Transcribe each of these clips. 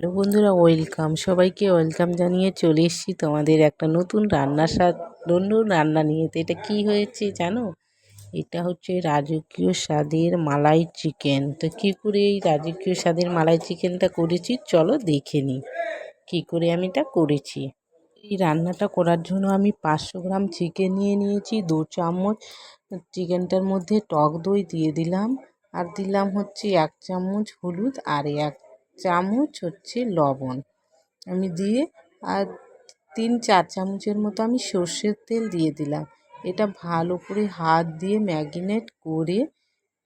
Hello বন্ধুরা, welcome. সবাইকে welcome জানিয়ে চলে এসেছি তোমাদের একটা নতুন রান্নার স্বাদ, নতুন রান্না নিয়ে। তো এটা কী হয়েছে জানো? এটা হচ্ছে রাজকীয় স্বাদের মালাই চিকেন। তো কী করে এই রাজকীয় স্বাদের মালাই চিকেনটা করেছি? চলো দেখে নিই কী করে আমি এটা করেছি? এই রান্নাটা করার জন্য আমি পাঁচশো গ্রাম চিকেন নিয়ে নিয়েছি, দু চামচ চিকেনটার মধ্যে টক দই দিয়ে দিলাম। আর দিলাম হচ্ছে এক চামচ হলুদ আর এক চামচ হচ্ছে লবণ। আমি দিয়ে আর তিন চার চামচের মতো আমি সর্ষের তেল দিয়ে দিলাম। এটা ভালো করে হাত দিয়ে ম্যাগিনেট করে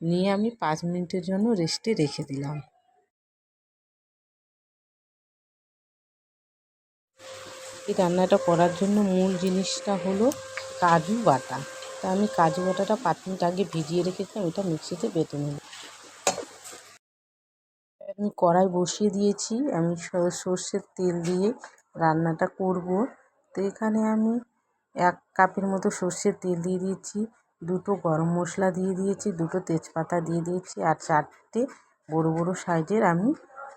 নিয়ে আমি পাঁচ মিনিটের জন্য রেস্টে রেখে দিলাম। এই রান্নাটা করার জন্য মূল জিনিসটা হলো কাজু বাটা। তা আমি কাজু বাটাটা পাঁচ মিনিট আগে ভিজিয়ে রেখেছিলাম এটা মিক্সিতে বেটে নিলাম। আমি কড়াই বসিয়ে দিয়েছি। আমি সর্ষের তেল দিয়ে রান্নাটা করব। তো এখানে আমি এক কাপের মতো সর্ষের তেল দিয়ে দিয়েছি, দুটো গরম মশলা দিয়ে দিয়েছি, দুটো তেজপাতা দিয়ে দিয়েছি আর চারটে বড় বড় সাইজের আমি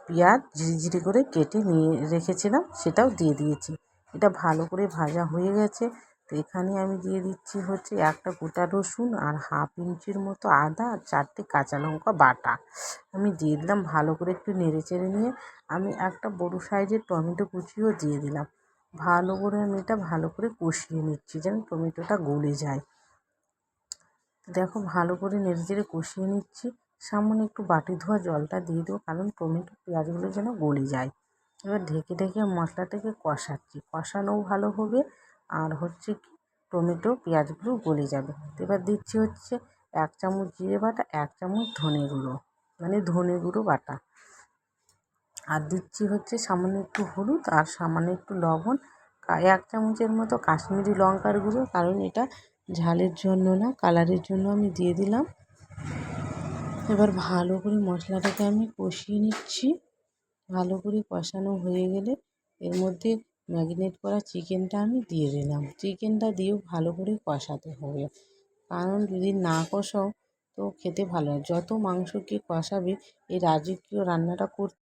পেঁয়াজ ঝিরিঝিরি করে কেটে নিয়ে রেখেছিলাম, সেটাও দিয়ে দিয়েছি। এটা ভালো করে ভাজা হয়ে গেছে। তো এখানে আমি দিয়ে দিচ্ছি হচ্ছে একটা গোটা রসুন আর হাফ ইঞ্চির মতো আদা আর চারটে কাঁচা লঙ্কা বাটা। আমি দিয়ে দিলাম ভালো করে একটু নেড়ে চেড়ে নিয়ে আমি একটা বড় সাইজের টমেটো কুচিও দিয়ে দিলাম। ভালো করে আমি এটা ভালো করে কষিয়ে নিচ্ছি যেন টমেটোটা গলে যায়। দেখো ভালো করে নেড়ে চেড়ে কষিয়ে নিচ্ছি। সামান্য একটু বাটি ধোয়া জলটা দিয়ে দেবো কারণ টমেটো পেঁয়াজগুলো যেন গলে যায়। এবার ঢেকে ঢেকে মশলাটাকে কষাচ্ছি। কষানোও ভালো হবে আর হচ্ছে কি, টমেটো, পেঁয়াজগুলো গলে যাবে। এবার দিচ্ছি হচ্ছে এক চামচ জিরে বাটা, এক চামচ ধনে গুঁড়ো মানে ধনে গুঁড়ো বাটা। আর দিচ্ছি হচ্ছে সামান্য একটু হলুদ আর সামান্য একটু লবণ এক চামচের মতো কাশ্মীরি লঙ্কার গুঁড়ো, কারণ এটা ঝালের জন্য না, কালারের জন্য আমি দিয়ে দিলাম। এবার ভালো করে মশলাটাকে আমি কষিয়ে নিচ্ছি। ভালো করে কষানো হয়ে গেলে এর মধ্যে ম্যারিনেট করা চিকেনটা আমি দিয়ে দিলাম। চিকেনটা দিয়েও ভালো করে কষাতে হবে। কারণ যদি না কষাও তো খেতে ভালো যত মাংসকে কষাবে, এই রাজকীয় রান্নাটা করতে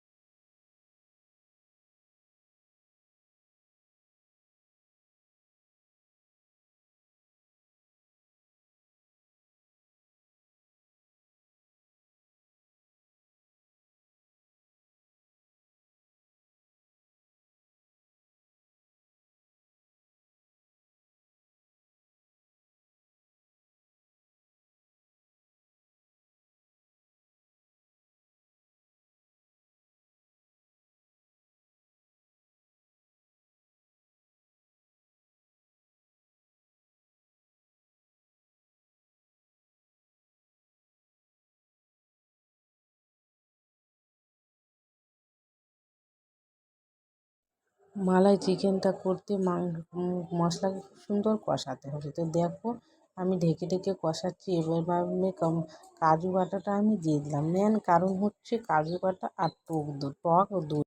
মালাই চিকেনটা করতে মশলাকে খুব সুন্দর কষাতে হবে। তো দেখো, আমি ঢেকে ঢেকে কষাচ্ছি। এবার কাজু বাটাটা আমি দিয়ে দিলাম। মেন কারণ হচ্ছে কাজু বাটা আর টক দই টক দই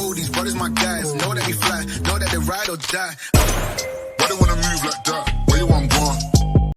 know these brothers my guys. Know that we fly, know that they ride or die. Why they wanna move like that?